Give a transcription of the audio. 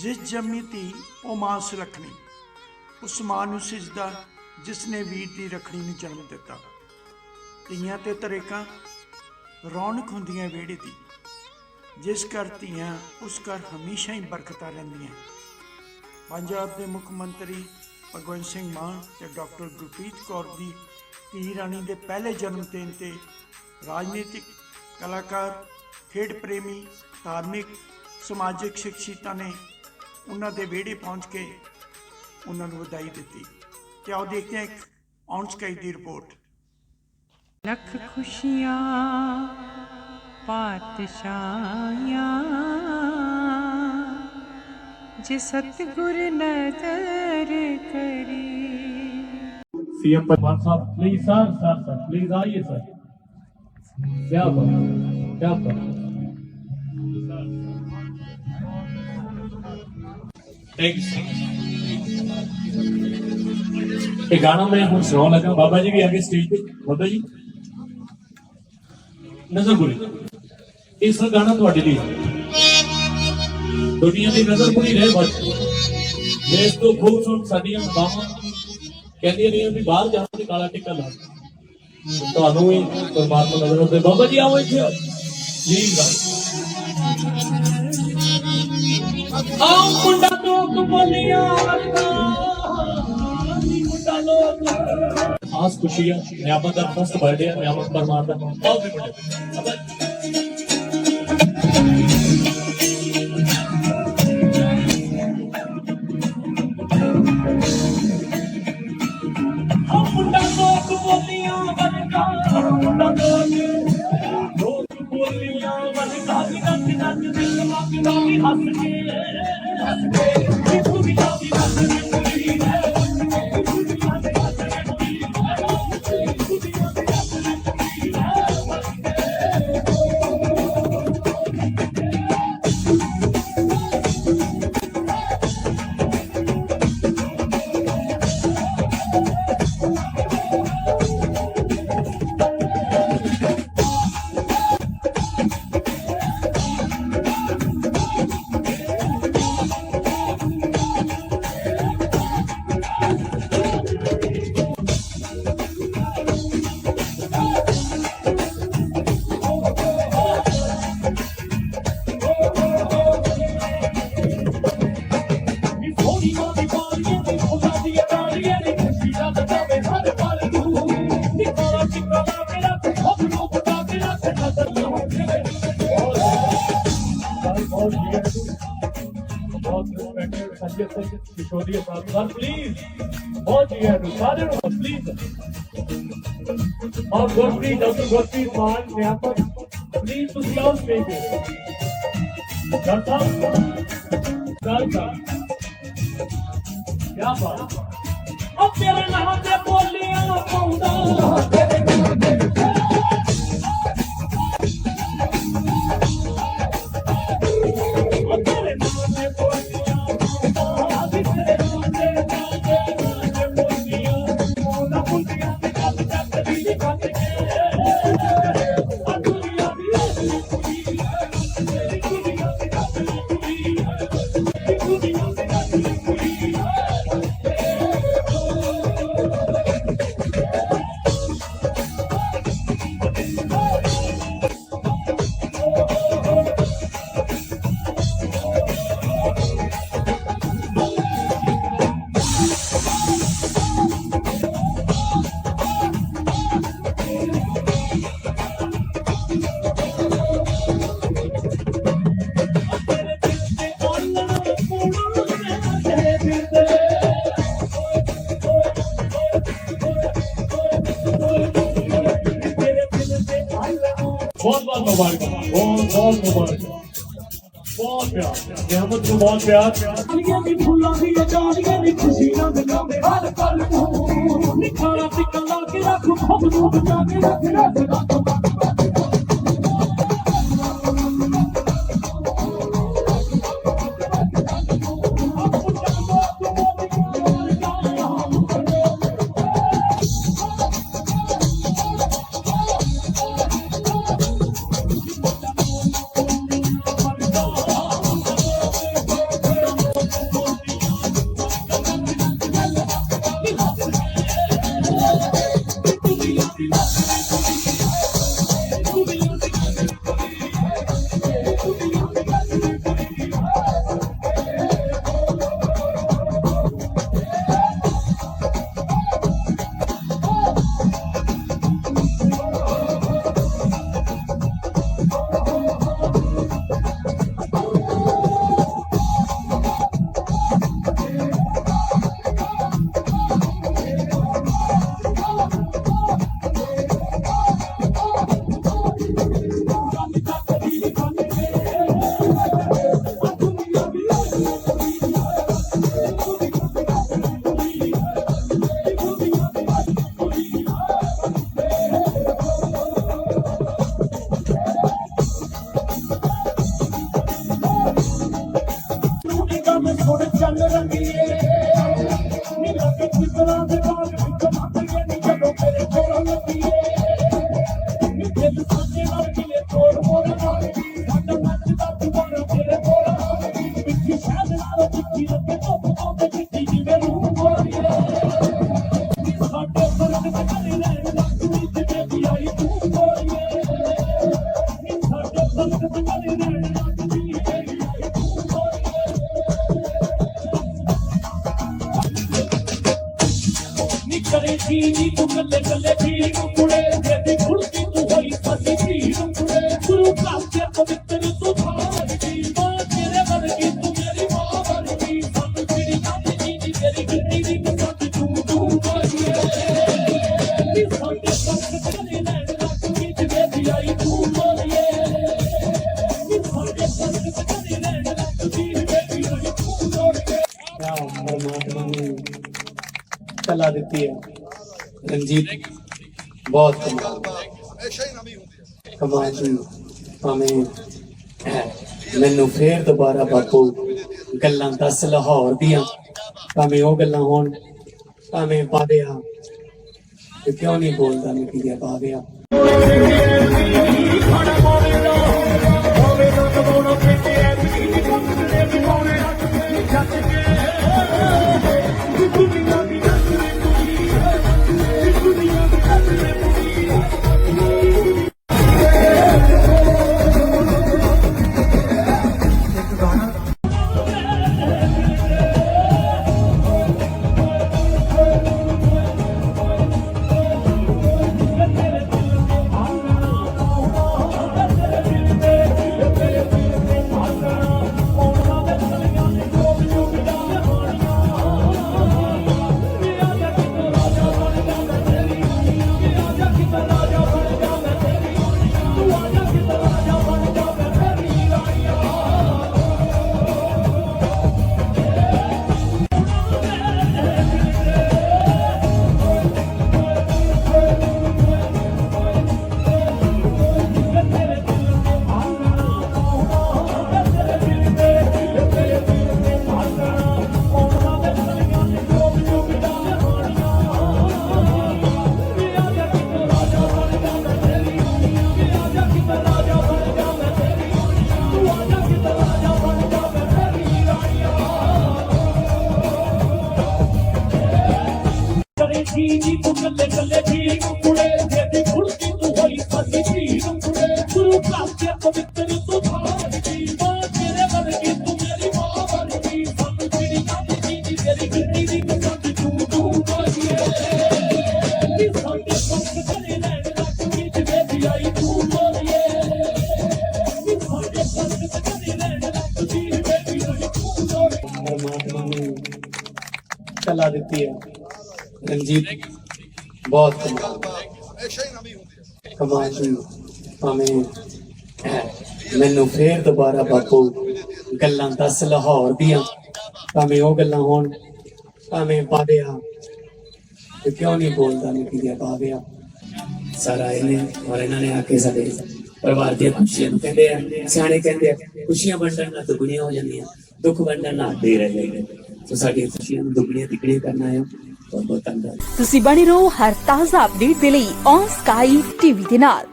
ਜਿਸ ਜੰਮੀ ਧੀ ਉਹ ਮਾਂ ਸੁਲੱਖਣੀ ਉਸ ਮਾਂ ਨੂੰ ਸਿਜਦਾ ਜਿਸ ਨੇ ਵੀਰ ਦੀ ਰਖੜੀ ਨੂੰ ਜਨਮ ਦਿੱਤਾ। ਧੀਆਂ ਤੇ ਤਰੇਕਾਂ ਰੌਣਕ ਹੁੰਦੀਆਂ ਵਿਹੜੇ ਦੀ, ਜਿਸ ਘਰ ਧੀਆਂ ਉਸ ਘਰ ਹਮੇਸ਼ਾ ਹੀ ਬਰਕਤਾਂ ਰਹਿੰਦੀਆਂ। ਪੰਜਾਬ ਦੇ ਮੁੱਖ ਮੰਤਰੀ ਭਗਵੰਤ ਸਿੰਘ ਮਾਨ ਤੇ ਡਾਕਟਰ ਗੁਰਪ੍ਰੀਤ ਕੌਰ ਦੀ ਧੀ ਰਾਣੀ ਦੇ ਪਹਿਲੇ ਜਨਮ ਦਿਨ ਤੇ ਰਾਜਨੀਤਿਕ ਕਲਾਕਾਰ, ਖੇਡ ਪ੍ਰੇਮੀ, ਧਾਰਮਿਕ, ਸਮਾਜਿਕ ਸ਼ਖਸੀਅਤਾਂ ਨੇ ਉਹਨਾਂ ਦੇ ਵਿਹੜੇ ਪਹੁੰਚ ਕੇ ਉਹਨਾਂ ਨੂੰ ਵਧਾਈ ਦਿੱਤੀ। ਤੇ ਆਓ ਦੇਖਦੇ ਹਾਂ ਇੱਕ ਔਨਸ ਕਈ ਦੀ ਰਿਪੋਰਟ। ਲੱਖ ਖੁਸ਼ੀਆਂ ਪਾਤਸ਼ਾਹਾਂ ਜੇ ਸਤਿਗੁਰ ਨਜ਼ਰ ਕਰੀ। ਸੀਐਮ ਪਰਮਾਨ ਸਾਹਿਬ ਪਲੀਜ਼ ਸਰ ਸਰ ਪਲੀਜ਼ ਆਈਏ ਸਰ ਕੀ ਬਾਤ ਕੀ ਬਾਤ थैंक यू ਇਹ ਗਾਣਾ ਮੈਂ ਹੁਣ ਸੁਣਾਉਣ ਲੱਗਾ ਬਾਬਾ ਜੀ ਵੀ ਆਗੇ ਸਟੇਜ ਤੇ ਬਾਬਾ ਜੀ ਨਜ਼ਰ ਗੁਰੀ ਇਸ ਗਾਣਾ ਤੁਹਾਡੇ ਲਈ ਦੁਨੀਆ ਦੀ ਨਜ਼ਰ ਪੂਰੀ ਰਹੇ ਬਸ ਦੇਸ਼ ਤੋਂ ਖੂਬਸੂਰਤ ਸਾਡੀਆਂ ਮਾਵਾਂ ਕਹਿੰਦੀਆਂ ਨੇ ਵੀ ਬਾਹਰ ਜਾਣ ਤੇ ਕਾਲਾ ਟਿੱਕਾ ਲਾ ਤੁਹਾਨੂੰ ਵੀ ਪਰਮਾਤਮਾ ਨਜ਼ਰ ਆਉਂਦੇ ਬਾਬਾ ਜੀ ਆਓ ਇੱਥੇ ਜੀ ਆਓ ਮੁੰਡਾ ਲੋਕ ਬੋਲੀਆਂ ਲੋਕ ਖਾਸ ਖੁਸ਼ੀਆਂ ਨਿਆਮਤ ਦਾ ਫਸਟ ਬਰਥਡੇ ਨਿਆਮਤ ਪਰਮਾਰ ਦਾ। ਬਹੁਤ ਵੀ ਲੋਕ ਬੋਲੀਆਂ ਵਰਗਾ। ਵੀ ਨੱਚ ਨੱਚ ਦਿਲ ਮੰਗਦਾ ਵੀ ਹੱਸ ਕੇ। ਹੱਸ ਸਿੰਘ ਕਿਸ਼ੋਰੀਆ ਸਾਹਿਬ ਸਰ ਪਲੀਜ਼ ਬਹੁਤ ਜੀ ਹੈ ਸਾਰੇ ਨੂੰ ਪਲੀਜ਼ ਔਰ ਗੁਰਪ੍ਰੀਤ ਡਾਕਟਰ ਗੁਰਪ੍ਰੀਤ ਮਾਨ ਨਿਆਮਤ ਪਲੀਜ਼ ਤੁਸੀਂ ਆਓ ਸਟੇਜ ਤੇ ਡਾਕਟਰ ਸਾਹਿਬ ਗੱਲ ਕਰ ਕਿਆ ਬਹੁਤ ਬਹੁਤ ਮੁਬਾਰਕ, ਬਹੁਤ ਬਹੁਤ ਮੁਬਾਰਕ। ਬਹੁਤ ਪਿਆਰ ਨਿਆਮਤ ਨੂੰ ਬਹੁਤ ਪਿਆਰ। ਅਲੀਆਂ ਦੀ ਫੁੱਲਾਂ ਦੀ ਜਾਲੀਆਂ ਦੀ ਖੁਸ਼ੀ ਨਾਲ ਦਿਖਾਵੇ। ਹਰ ਪਲ ਨੂੰ ਨਿਖਾਰਾ ਟਿਕਾ ਲਾ ਕੇ ਰੱਖ ਖੁਦ ਨੂੰ ਬਚਾ ਕੇ ਰੱਖ ਰੱਖ ਰੱਖ। ਨੀ ਕਰੇ ਕੱਲੇ ਵੀ ਕੁੜੇ ਜਿਹਦੀ ਕੁੜਤੀ ਤੂੰ ਹੋਈ ਫਸੀ ਵੀ ਕੁੜੇ ਗੁਰੂ ਘਰ ਦੇ ਪਵਿੱਤਰ ਤੂੰ ਭਾਵੀ ਮਾਂ ਤੇਰੇ ਵਰਗੀ ਤੂੰ ਮੇਰੀ ਮਾਂ ਵਰਗੀ ਸਾਨੂੰ ਤੇਰੀ ਗੱਲ ਜੀ ਦੀ ਤੇਰੀ ਗਿੱਟੀ ਦੀ ਪਸੰਦ ਤੂੰ ਤੂੰ ਬੋਲੀਏ ਨੀ ਸਾਡੇ ਸੰਗ ਕਰੇ ਲੈਣ ਲੱਗ ਵੀ ਜਿਵੇਂ ਵੀ ਆਈ ਤੂੰ ਬੋਲੀਏ ਨੀ ਸਾਡੇ ਸੰਗ ਕਰੇ ਲੈਣ ਲੱਗ ਵੀ ਜਿਵੇਂ ਵੀ ਆਈ ਤੂੰ ਬੋਲੀਏ ਰਾਮ ਪਰਮਾਤਮਾ ਨੇ ਕਲਾ ਦਿੱਤੀ ਹੈ। ਰਣਜੀਤ, ਬਹੁਤ ਕਮਾਲ ਕਮਾਲ ਦੀ ਭਾਵੇਂ ਮੈਨੂੰ ਫੇਰ ਦੁਬਾਰਾ ਬਾਪੂ ਗੱਲਾਂ ਦੱਸ ਲਾਹੌਰ ਦੀਆਂ। ਭਾਵੇਂ ਉਹ ਗੱਲਾਂ ਹੋਣ, ਭਾਵੇਂ ਪਾਦਿਆ ਤੇ ਕਿਉਂ ਨਹੀਂ ਬੋਲਦਾ, ਮੈਂ ਕੀ ਪਾਦਿਆ ਕਲਾ ਹੈ। ਰਣਜੀਤ, ਬਹੁਤ ਕਮਾਲ ਦੀ ਭਾਵੇਂ ਮੈਨੂੰ ਫੇਰ ਦੁਬਾਰਾ ਬਾਪੂ ਗੱਲਾਂ ਦੱਸ ਲਾਹੌਰ ਦੀਆਂ। ਭਾਵੇਂ ਉਹ ਗੱਲਾਂ ਹੋਣ, ਭਾਵੇਂ ਪਾਦਿਆ ਤੇ ਕਿਉਂ ਨਹੀਂ ਬੋਲਦਾ ਮੈਂ ਕਿ ਪਾਦਿਆ ਸਾਰਾ ਇਹਨੇ ਔਰ ਇਹਨਾਂ ਨੇ ਆ ਕੇ ਸਾਡੇ ਪਰਿਵਾਰ ਦੀਆਂ ਖੁਸ਼ੀਆਂ ਨੂੰ ਕਹਿੰਦੇ ਆ। ਸਿਆਣੇ ਕਹਿੰਦੇ ਆ, ਖੁਸ਼ੀਆਂ ਵੰਡਣ ਨਾਲ ਦੁਗਣੀਆਂ ਹੋ ਜਾਂਦੀਆਂ, ਦੁੱਖ ਵੰਡਣ ਨਾਲ ਦੇ ਰਹਿ ਜਾਂਦੇ। ਸੋ ਸਾਡੀਆਂ ਖੁਸ਼ੀਆਂ ਨੂੰ ਦੁਗਣੀਆਂ ਤਿਗਣੀਆਂ ਕਰਨਾ ਹੈ। ਬਹੁਤ ਬਹੁਤ ਧੰਨਵਾਦ। ਤੁਸੀਂ ਬਣੇ ਰਹੋ ਹਰ ਤਾਜ਼ਾ ਅਪਡੇਟ ਦੇ ਲਈ ਔਨ ਸਕਾਈ ਟੀਵੀ ਦੇ ਨਾਲ।